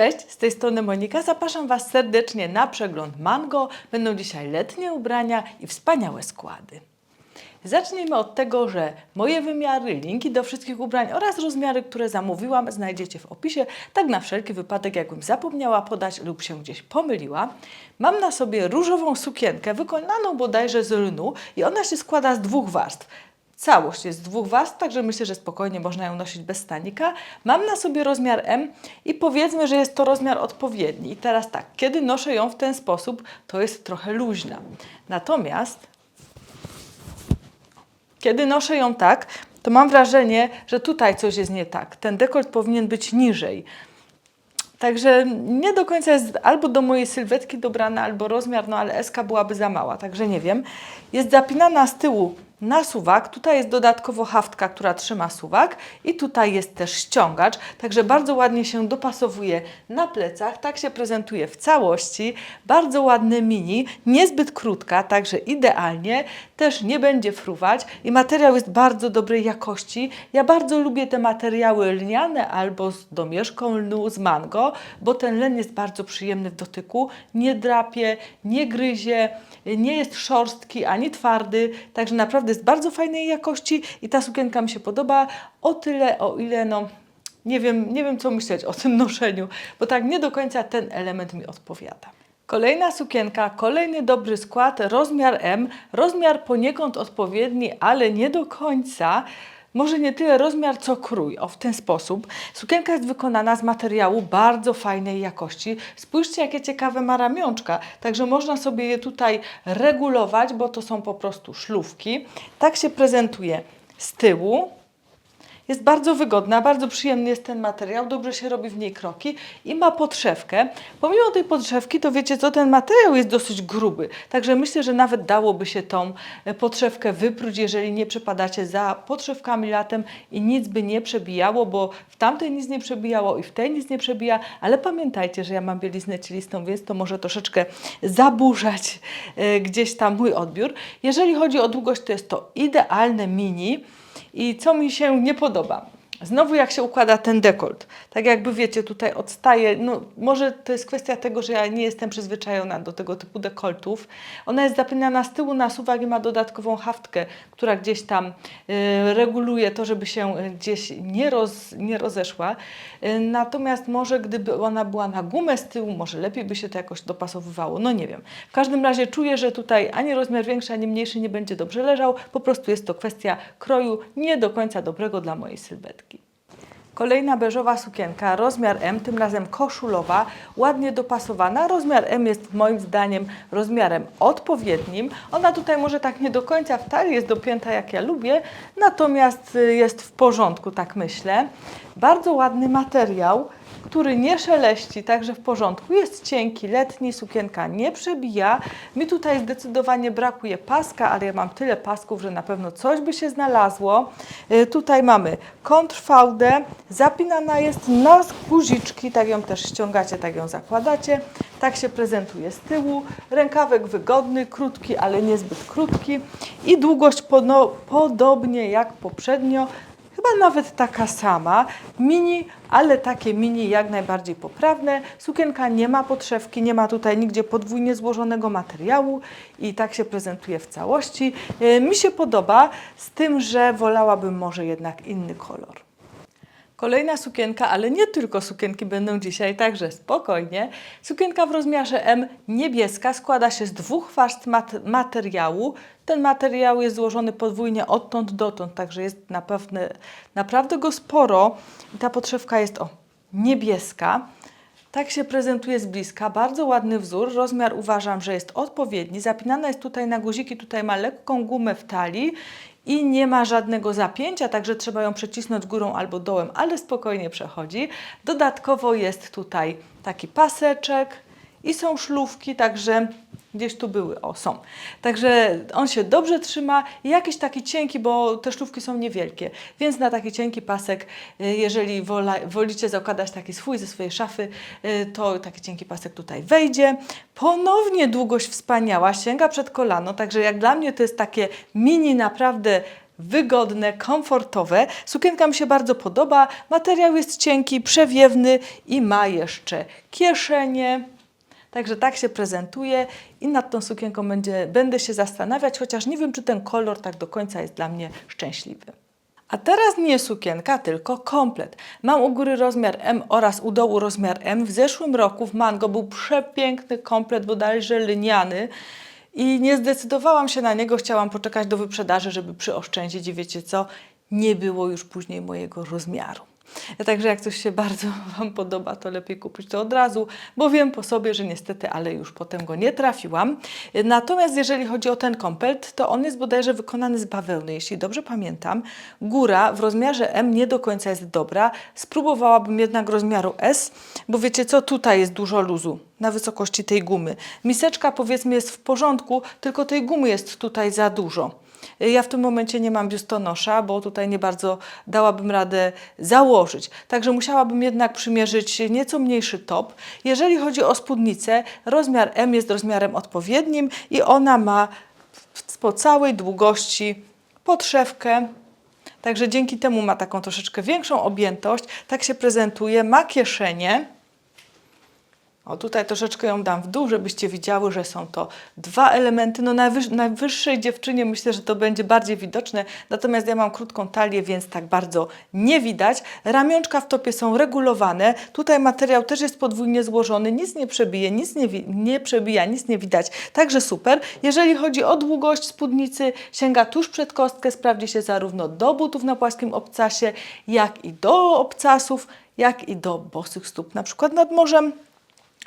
Cześć, z tej strony Monika. Zapraszam Was serdecznie na przegląd Mango. Będą dzisiaj letnie ubrania i wspaniałe składy. Zacznijmy od tego, że moje wymiary, linki do wszystkich ubrań oraz rozmiary, które zamówiłam, znajdziecie w opisie, tak na wszelki wypadek, jakbym zapomniała podać lub się gdzieś pomyliła. Mam na sobie różową sukienkę wykonaną bodajże z lnu i ona się składa z dwóch warstw. Całość jest z dwóch warstw, także myślę, że spokojnie można ją nosić bez stanika. Mam na sobie rozmiar M i powiedzmy, że jest to rozmiar odpowiedni. I teraz tak, kiedy noszę ją w ten sposób, to jest trochę luźna. Natomiast kiedy noszę ją tak, to mam wrażenie, że tutaj coś jest nie tak. Ten dekolt powinien być niżej. Także nie do końca jest albo do mojej sylwetki dobrana, albo rozmiar, no ale SK byłaby za mała, także nie wiem. Jest zapinana z tyłu na suwak. Tutaj jest dodatkowo haftka, która trzyma suwak i tutaj jest też ściągacz, także bardzo ładnie się dopasowuje na plecach. Tak się prezentuje w całości. Bardzo ładne mini, niezbyt krótka, także idealnie. Też nie będzie fruwać i materiał jest bardzo dobrej jakości. Ja bardzo lubię te materiały lniane albo z domieszką lnu, z mango, bo ten len jest bardzo przyjemny w dotyku. Nie drapie, nie gryzie, nie jest szorstki ani twardy, także naprawdę jest bardzo fajnej jakości i ta sukienka mi się podoba o tyle, o ile no nie wiem, nie wiem co myśleć o tym noszeniu, bo tak nie do końca ten element mi odpowiada. Kolejna sukienka, kolejny dobry skład, rozmiar M, rozmiar poniekąd odpowiedni, ale nie do końca. Może nie tyle rozmiar, co krój. O, w ten sposób. Sukienka jest wykonana z materiału bardzo fajnej jakości. Spójrzcie, jakie ciekawe ma ramionczka. Także można sobie je tutaj regulować, bo to są po prostu szlówki. Tak się prezentuje z tyłu. Jest bardzo wygodna, bardzo przyjemny jest ten materiał, dobrze się robi w niej kroki i ma podszewkę. Pomimo tej podszewki, to wiecie co, ten materiał jest dosyć gruby, także myślę, że nawet dałoby się tą e, podszewkę wypróć, jeżeli nie przepadacie za podszewkami latem i nic by nie przebijało, bo w tamtej nic nie przebijało i w tej nic nie przebija, ale pamiętajcie, że ja mam bieliznę cielistą, więc to może troszeczkę zaburzać e, gdzieś tam mój odbiór. Jeżeli chodzi o długość, to jest to idealne mini. I co mi się nie podoba? Znowu jak się układa ten dekolt, tak jakby wiecie, tutaj odstaje, no może to jest kwestia tego, że ja nie jestem przyzwyczajona do tego typu dekoltów. Ona jest zapinana z tyłu na suwak i ma dodatkową haftkę, która gdzieś tam y, reguluje to, żeby się gdzieś nie, roz, nie rozeszła. Y, natomiast może gdyby ona była na gumę z tyłu, może lepiej by się to jakoś dopasowywało, no nie wiem. W każdym razie czuję, że tutaj ani rozmiar większy, ani mniejszy nie będzie dobrze leżał, po prostu jest to kwestia kroju nie do końca dobrego dla mojej sylwetki. Kolejna beżowa sukienka, rozmiar M, tym razem koszulowa, ładnie dopasowana. Rozmiar M jest moim zdaniem rozmiarem odpowiednim. Ona tutaj może tak nie do końca w talii jest dopięta jak ja lubię, natomiast y, jest w porządku, tak myślę. Bardzo ładny materiał, który nie szeleści, także w porządku. Jest cienki, letni, sukienka nie przebija. Mi tutaj zdecydowanie brakuje paska, ale ja mam tyle pasków, że na pewno coś by się znalazło. Y, Tutaj mamy kontrfałdę, zapinana jest na guziczki, tak ją też ściągacie, tak ją zakładacie. Tak się prezentuje z tyłu. Rękawek wygodny, krótki, ale niezbyt krótki. I długość podobnie jak poprzednio, chyba nawet taka sama. Mini, ale takie mini jak najbardziej poprawne. Sukienka nie ma podszewki, nie ma tutaj nigdzie podwójnie złożonego materiału i tak się prezentuje w całości. E, Mi się podoba, z tym, że wolałabym może jednak inny kolor. Kolejna sukienka, ale nie tylko sukienki będą dzisiaj, także spokojnie. Sukienka w rozmiarze M niebieska składa się z dwóch warstw mat materiału. Ten materiał jest złożony podwójnie odtąd dotąd, także jest na pewne, naprawdę go sporo. I ta podszewka jest o niebieska. Tak się prezentuje z bliska. Bardzo ładny wzór. Rozmiar uważam, że jest odpowiedni. Zapinana jest tutaj na guziki, tutaj ma lekką gumę w talii i nie ma żadnego zapięcia, także trzeba ją przecisnąć górą albo dołem, ale spokojnie przechodzi. Dodatkowo jest tutaj taki paseczek i są szlówki, także gdzieś tu były, o są. Także on się dobrze trzyma jakiś taki cienki, bo te szlówki są niewielkie, więc na taki cienki pasek, y, jeżeli wola, wolicie zakładać taki swój ze swojej szafy, y, to taki cienki pasek tutaj wejdzie. Ponownie długość wspaniała, sięga przed kolano, także jak dla mnie to jest takie mini naprawdę wygodne, komfortowe. Sukienka mi się bardzo podoba. Materiał jest cienki, przewiewny i ma jeszcze kieszenie. Także tak się prezentuje i nad tą sukienką będzie, będę się zastanawiać, chociaż nie wiem, czy ten kolor tak do końca jest dla mnie szczęśliwy. A teraz nie sukienka, tylko komplet. Mam u góry rozmiar M oraz u dołu rozmiar M. W zeszłym roku w Mango był przepiękny komplet, bodajże liniany. I nie zdecydowałam się na niego, chciałam poczekać do wyprzedaży, żeby przyoszczędzić i wiecie co, nie było już później mojego rozmiaru. Także jak coś się bardzo Wam podoba, to lepiej kupić to od razu, bo wiem po sobie, że niestety, ale już potem go nie trafiłam. Natomiast jeżeli chodzi o ten komplet, to on jest bodajże wykonany z bawełny, jeśli dobrze pamiętam. Góra w rozmiarze M nie do końca jest dobra. Spróbowałabym jednak rozmiaru S, bo wiecie co, tutaj jest dużo luzu na wysokości tej gumy. Miseczka powiedzmy jest w porządku, tylko tej gumy jest tutaj za dużo. Ja w tym momencie nie mam biustonosza, bo tutaj nie bardzo dałabym radę założyć. Także musiałabym jednak przymierzyć nieco mniejszy top. Jeżeli chodzi o spódnicę, rozmiar M jest rozmiarem odpowiednim i ona ma po całej długości podszewkę. Także dzięki temu ma taką troszeczkę większą objętość. Tak się prezentuje. Ma kieszenie. O, tutaj troszeczkę ją dam w dół, żebyście widziały, że są to dwa elementy. No na, wyż, na wyższej dziewczynie myślę, że to będzie bardziej widoczne, natomiast ja mam krótką talię, więc tak bardzo nie widać. Ramionczka w topie są regulowane. Tutaj materiał też jest podwójnie złożony, nic nie przebije, nic nie, nie przebija, nic nie widać. Także super. Jeżeli chodzi o długość spódnicy, sięga tuż przed kostkę, sprawdzi się zarówno do butów na płaskim obcasie, jak i do obcasów, jak i do bosych stóp, na przykład nad morzem.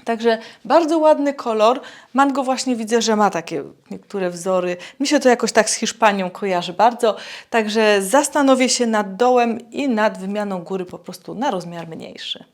Także bardzo ładny kolor. Mango właśnie widzę, że ma takie niektóre wzory. Mi się to jakoś tak z Hiszpanią kojarzy bardzo. Także zastanowię się nad dołem i nad wymianą góry po prostu na rozmiar mniejszy.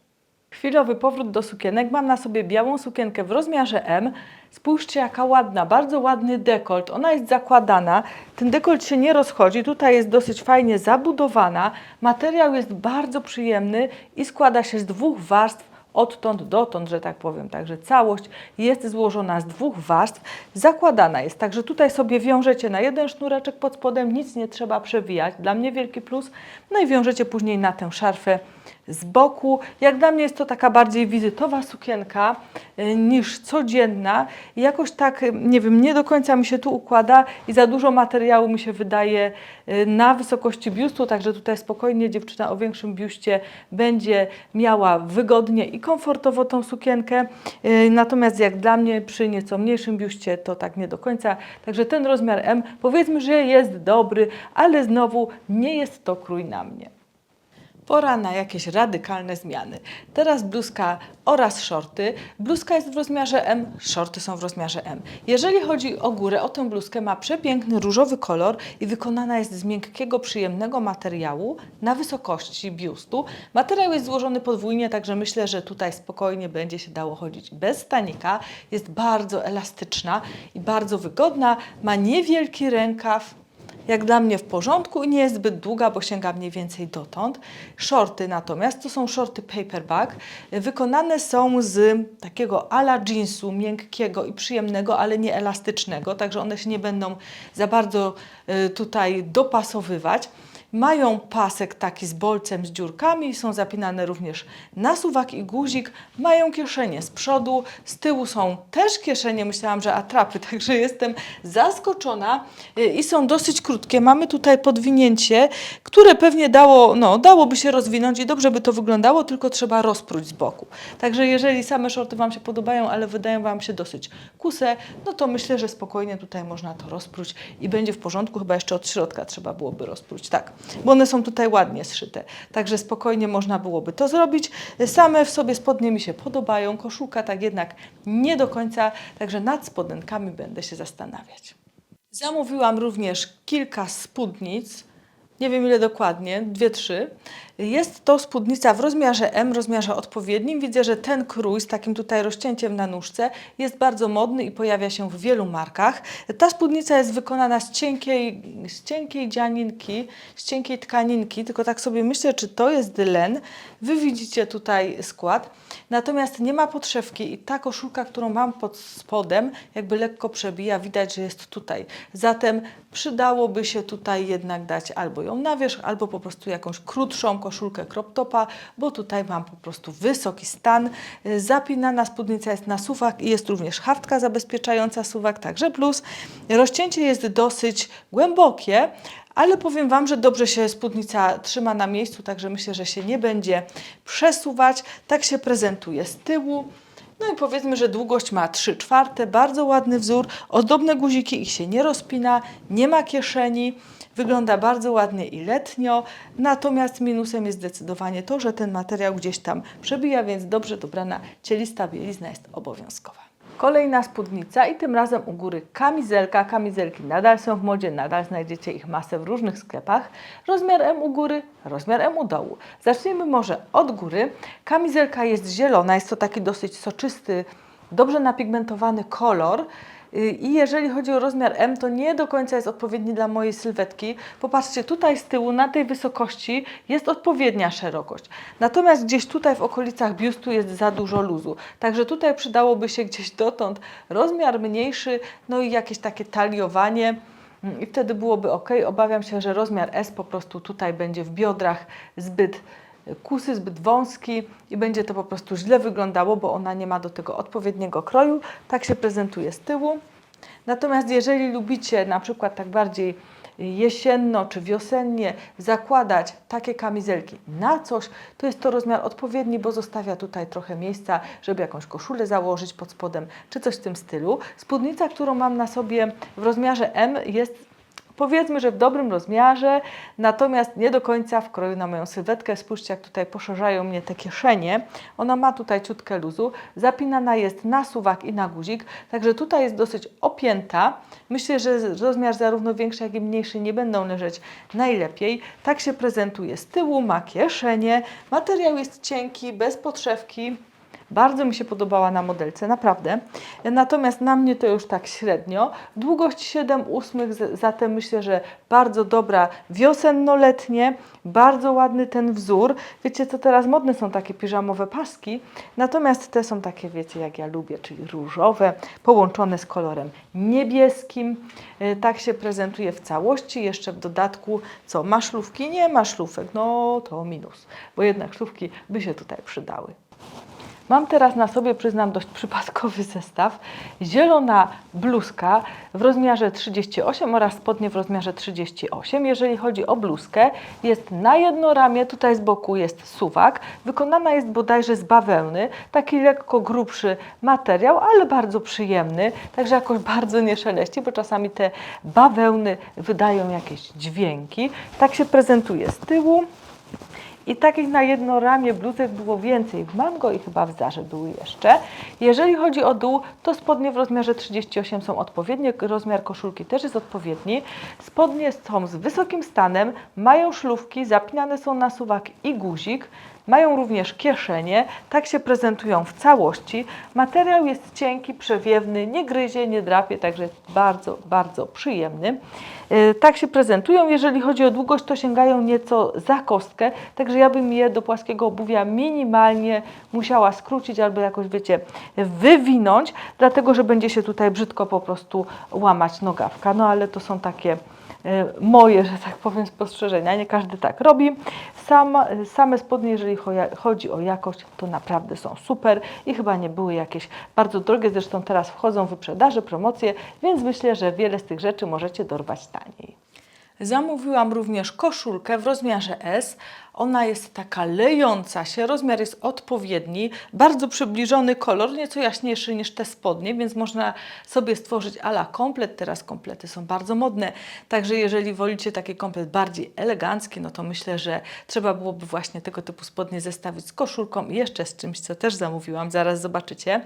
Chwilowy powrót do sukienek. Mam na sobie białą sukienkę w rozmiarze M. Spójrzcie, jaka ładna, bardzo ładny dekolt. Ona jest zakładana. Ten dekolt się nie rozchodzi. Tutaj jest dosyć fajnie zabudowana. Materiał jest bardzo przyjemny i składa się z dwóch warstw odtąd dotąd, że tak powiem. Także całość jest złożona z dwóch warstw, zakładana jest. Także tutaj sobie wiążecie na jeden sznureczek pod spodem, nic nie trzeba przewijać. Dla mnie wielki plus. No i wiążecie później na tę szarfę z boku. Jak dla mnie jest to taka bardziej wizytowa sukienka y, niż codzienna. Jakoś tak, y, nie wiem, nie do końca mi się tu układa i za dużo materiału mi się wydaje y, na wysokości biustu, także tutaj spokojnie dziewczyna o większym biuście będzie miała wygodnie i komfortowo tą sukienkę. Natomiast jak dla mnie przy nieco mniejszym biuście to tak nie do końca. Także ten rozmiar M powiedzmy, że jest dobry, ale znowu nie jest to krój na mnie. Pora na jakieś radykalne zmiany. Teraz bluzka oraz shorty. Bluzka jest w rozmiarze M, shorty są w rozmiarze M. Jeżeli chodzi o górę, o tę bluzkę ma przepiękny różowy kolor i wykonana jest z miękkiego, przyjemnego materiału na wysokości biustu. Materiał jest złożony podwójnie, także myślę, że tutaj spokojnie będzie się dało chodzić bez stanika. Jest bardzo elastyczna i bardzo wygodna. Ma niewielki rękaw, jak dla mnie w porządku i nie jest zbyt długa, bo sięga mniej więcej dotąd. Shorty natomiast to są shorty paperback. Wykonane są z takiego ala jeansu, miękkiego i przyjemnego, ale nie elastycznego, także one się nie będą za bardzo y, tutaj dopasowywać. Mają pasek taki z bolcem, z dziurkami, są zapinane również na suwak i guzik. Mają kieszenie z przodu, z tyłu są też kieszenie, myślałam, że atrapy, także jestem zaskoczona y, i są dosyć krótkie. Mamy tutaj podwinięcie, które pewnie dało, no, dałoby się rozwinąć i dobrze by to wyglądało, tylko trzeba rozpróć z boku. Także jeżeli same shorty Wam się podobają, ale wydają Wam się dosyć kuse, no to myślę, że spokojnie tutaj można to rozpróć i będzie w porządku. Chyba jeszcze od środka trzeba byłoby rozpróć, tak, bo one są tutaj ładnie zszyte. Także spokojnie można byłoby to zrobić. Same w sobie spodnie mi się podobają, koszulka tak jednak nie do końca, także nad spodenkami będę się zastanawiać. Zamówiłam również kilka spódnic, nie wiem ile dokładnie, dwie, trzy. Jest to spódnica w rozmiarze M, rozmiarze odpowiednim. Widzę, że ten krój z takim tutaj rozcięciem na nóżce jest bardzo modny i pojawia się w wielu markach. Ta spódnica jest wykonana z cienkiej, z cienkiej dzianinki, z cienkiej tkaninki, tylko tak sobie myślę, czy to jest len. Wy widzicie tutaj skład. Natomiast nie ma podszewki i ta koszulka, którą mam pod spodem, jakby lekko przebija, widać, że jest tutaj. Zatem przydałoby się tutaj jednak dać albo ją na wierzch, albo po prostu jakąś krótszą koszulkę crop topa, bo tutaj mam po prostu wysoki stan. Y, Zapinana spódnica jest na suwak i jest również haftka zabezpieczająca suwak, także plus. Rozcięcie jest dosyć głębokie, ale powiem Wam, że dobrze się spódnica trzyma na miejscu, także myślę, że się nie będzie przesuwać. Tak się prezentuje z tyłu. No i powiedzmy, że długość ma 3 czwarte, bardzo ładny wzór, ozdobne guziki, ich się nie rozpina, nie ma kieszeni, wygląda bardzo ładnie i letnio, natomiast minusem jest zdecydowanie to, że ten materiał gdzieś tam przebija, więc dobrze dobrana cielista bielizna jest obowiązkowa. Kolejna spódnica i tym razem u góry kamizelka. Kamizelki nadal są w modzie, nadal znajdziecie ich masę w różnych sklepach. Rozmiar M u góry, rozmiar M u dołu. Zacznijmy może od góry. Kamizelka jest zielona, jest to taki dosyć soczysty, dobrze napigmentowany kolor. Y, I jeżeli chodzi o rozmiar M, to nie do końca jest odpowiedni dla mojej sylwetki. Popatrzcie, tutaj z tyłu, na tej wysokości jest odpowiednia szerokość. Natomiast gdzieś tutaj w okolicach biustu jest za dużo luzu. Także tutaj przydałoby się gdzieś dotąd rozmiar mniejszy, no i jakieś takie taliowanie. Mm, I wtedy byłoby ok. Obawiam się, że rozmiar S po prostu tutaj będzie w biodrach zbyt kusy, zbyt wąski i będzie to po prostu źle wyglądało, bo ona nie ma do tego odpowiedniego kroju. Tak się prezentuje z tyłu. Natomiast jeżeli lubicie na przykład tak bardziej jesienno czy wiosennie zakładać takie kamizelki na coś, to jest to rozmiar odpowiedni, bo zostawia tutaj trochę miejsca, żeby jakąś koszulę założyć pod spodem, czy coś w tym stylu. Spódnica, którą mam na sobie w rozmiarze M jest powiedzmy, że w dobrym rozmiarze, natomiast nie do końca w kroju na moją sylwetkę. Spójrzcie, jak tutaj poszerzają mnie te kieszenie. Ona ma tutaj ciutkę luzu. Zapinana jest na suwak i na guzik, także tutaj jest dosyć opięta. Myślę, że rozmiar zarówno większy, jak i mniejszy nie będą leżeć najlepiej. Tak się prezentuje z tyłu, ma kieszenie. Materiał jest cienki, bez podszewki. Bardzo mi się podobała na modelce, naprawdę. Natomiast na mnie to już tak średnio. Długość 7 ósmych, zatem myślę, że bardzo dobra wiosenno-letnie. Bardzo ładny ten wzór. Wiecie co, teraz modne są takie piżamowe paski, natomiast te są takie, wiecie, jak ja lubię, czyli różowe, połączone z kolorem niebieskim. E, Tak się prezentuje w całości. Jeszcze w dodatku, co, ma szlówki? Nie ma szlufek. No to minus, bo jednak szlówki by się tutaj przydały. Mam teraz na sobie, przyznam, dość przypadkowy zestaw. Zielona bluzka w rozmiarze 38 oraz spodnie w rozmiarze 38. Jeżeli chodzi o bluzkę, jest na jedno ramię, tutaj z boku jest suwak. Wykonana jest bodajże z bawełny, taki lekko grubszy materiał, ale bardzo przyjemny, także jakoś bardzo nie szeleści, bo czasami te bawełny wydają jakieś dźwięki. Tak się prezentuje z tyłu. I takich na jedno ramię bluzek było więcej w mango i chyba w zarze były jeszcze. Jeżeli chodzi o dół, to spodnie w rozmiarze 38 są odpowiednie, rozmiar koszulki też jest odpowiedni. Spodnie są z wysokim stanem, mają szlówki, zapinane są na suwak i guzik. Mają również kieszenie, tak się prezentują w całości. Materiał jest cienki, przewiewny, nie gryzie, nie drapie, także bardzo, bardzo przyjemny. Yy, Tak się prezentują. Jeżeli chodzi o długość, to sięgają nieco za kostkę, także ja bym je do płaskiego obuwia minimalnie musiała skrócić albo jakoś, wiecie, wywinąć, dlatego że będzie się tutaj brzydko po prostu łamać nogawka. No ale to są takie e, moje, że tak powiem, spostrzeżenia. Nie każdy tak robi. Sama, same spodnie, jeżeli cho- chodzi o jakość, to naprawdę są super i chyba nie były jakieś bardzo drogie. Zresztą teraz wchodzą wyprzedaże, promocje, więc myślę, że wiele z tych rzeczy możecie dorwać taniej. Zamówiłam również koszulkę w rozmiarze S. Ona jest taka lejąca się, rozmiar jest odpowiedni, bardzo przybliżony kolor, nieco jaśniejszy niż te spodnie, więc można sobie stworzyć ala komplet. Teraz komplety są bardzo modne, także jeżeli wolicie taki komplet bardziej elegancki, no to myślę, że trzeba byłoby właśnie tego typu spodnie zestawić z koszulką i jeszcze z czymś, co też zamówiłam, zaraz zobaczycie.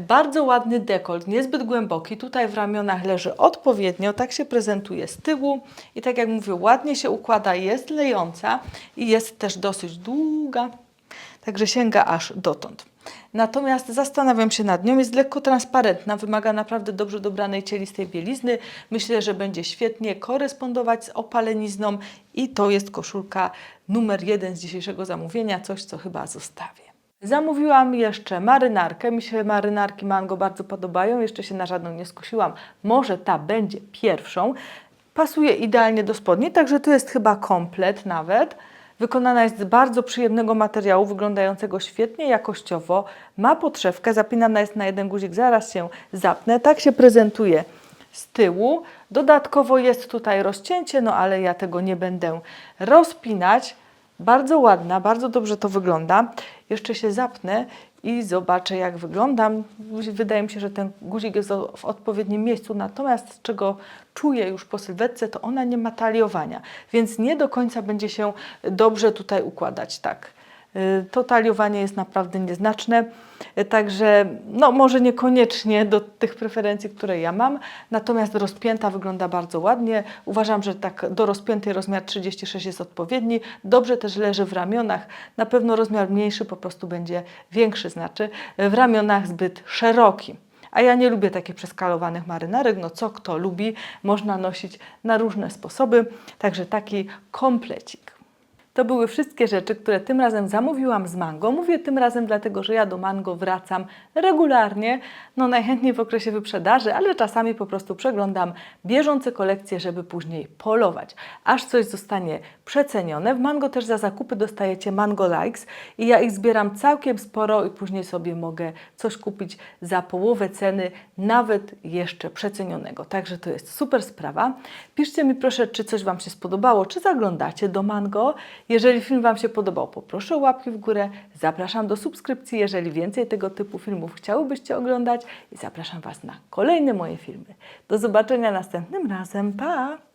Bardzo ładny dekolt, niezbyt głęboki. Tutaj w ramionach leży odpowiednio, tak się prezentuje z tyłu i tak jak mówię, ładnie się układa, jest lejąca i jest jest też dosyć długa, także sięga aż dotąd. Natomiast zastanawiam się nad nią, jest lekko transparentna, wymaga naprawdę dobrze dobranej cielistej bielizny. Myślę, że będzie świetnie korespondować z opalenizną i to jest koszulka numer jeden z dzisiejszego zamówienia, coś co chyba zostawię. Zamówiłam jeszcze marynarkę. Mi się marynarki mango bardzo podobają. Jeszcze się na żadną nie skusiłam. Może ta będzie pierwszą. Pasuje idealnie do spodni, także to jest chyba komplet nawet. Wykonana jest z bardzo przyjemnego materiału, wyglądającego świetnie jakościowo. Ma podszewkę, zapinana jest na jeden guzik, zaraz się zapnę. Tak się prezentuje z tyłu. Dodatkowo jest tutaj rozcięcie, no ale ja tego nie będę rozpinać. Bardzo ładna, bardzo dobrze to wygląda. Jeszcze się zapnę i zobaczę, jak wyglądam. Wydaje mi się, że ten guzik jest w odpowiednim miejscu, natomiast z czego czuję już po sylwetce, to ona nie ma taliowania, więc nie do końca będzie się dobrze tutaj układać. Tak. Y, To taliowanie jest naprawdę nieznaczne, y, także no, może niekoniecznie do tych preferencji, które ja mam, natomiast rozpięta wygląda bardzo ładnie. Uważam, że tak do rozpiętej rozmiar 36 jest odpowiedni, dobrze też leży w ramionach. Na pewno rozmiar mniejszy po prostu będzie większy, znaczy y, w ramionach zbyt szeroki. A ja nie lubię takich przeskalowanych marynarek, no co kto lubi, można nosić na różne sposoby, także taki komplecik. To były wszystkie rzeczy, które tym razem zamówiłam z Mango. Mówię tym razem dlatego, że ja do Mango wracam regularnie, no najchętniej w okresie wyprzedaży, ale czasami po prostu przeglądam bieżące kolekcje, żeby później polować. Aż coś zostanie przecenione. W Mango też za zakupy dostajecie Mango Likes i ja ich zbieram całkiem sporo i później sobie mogę coś kupić za połowę ceny, nawet jeszcze przecenionego. Także to jest super sprawa. Piszcie mi proszę, czy coś Wam się spodobało, czy zaglądacie do Mango. Jeżeli film Wam się podobał, poproszę o łapki w górę. Zapraszam do subskrypcji, jeżeli więcej tego typu filmów chciałybyście oglądać i zapraszam Was na kolejne moje filmy. Do zobaczenia następnym razem. Pa!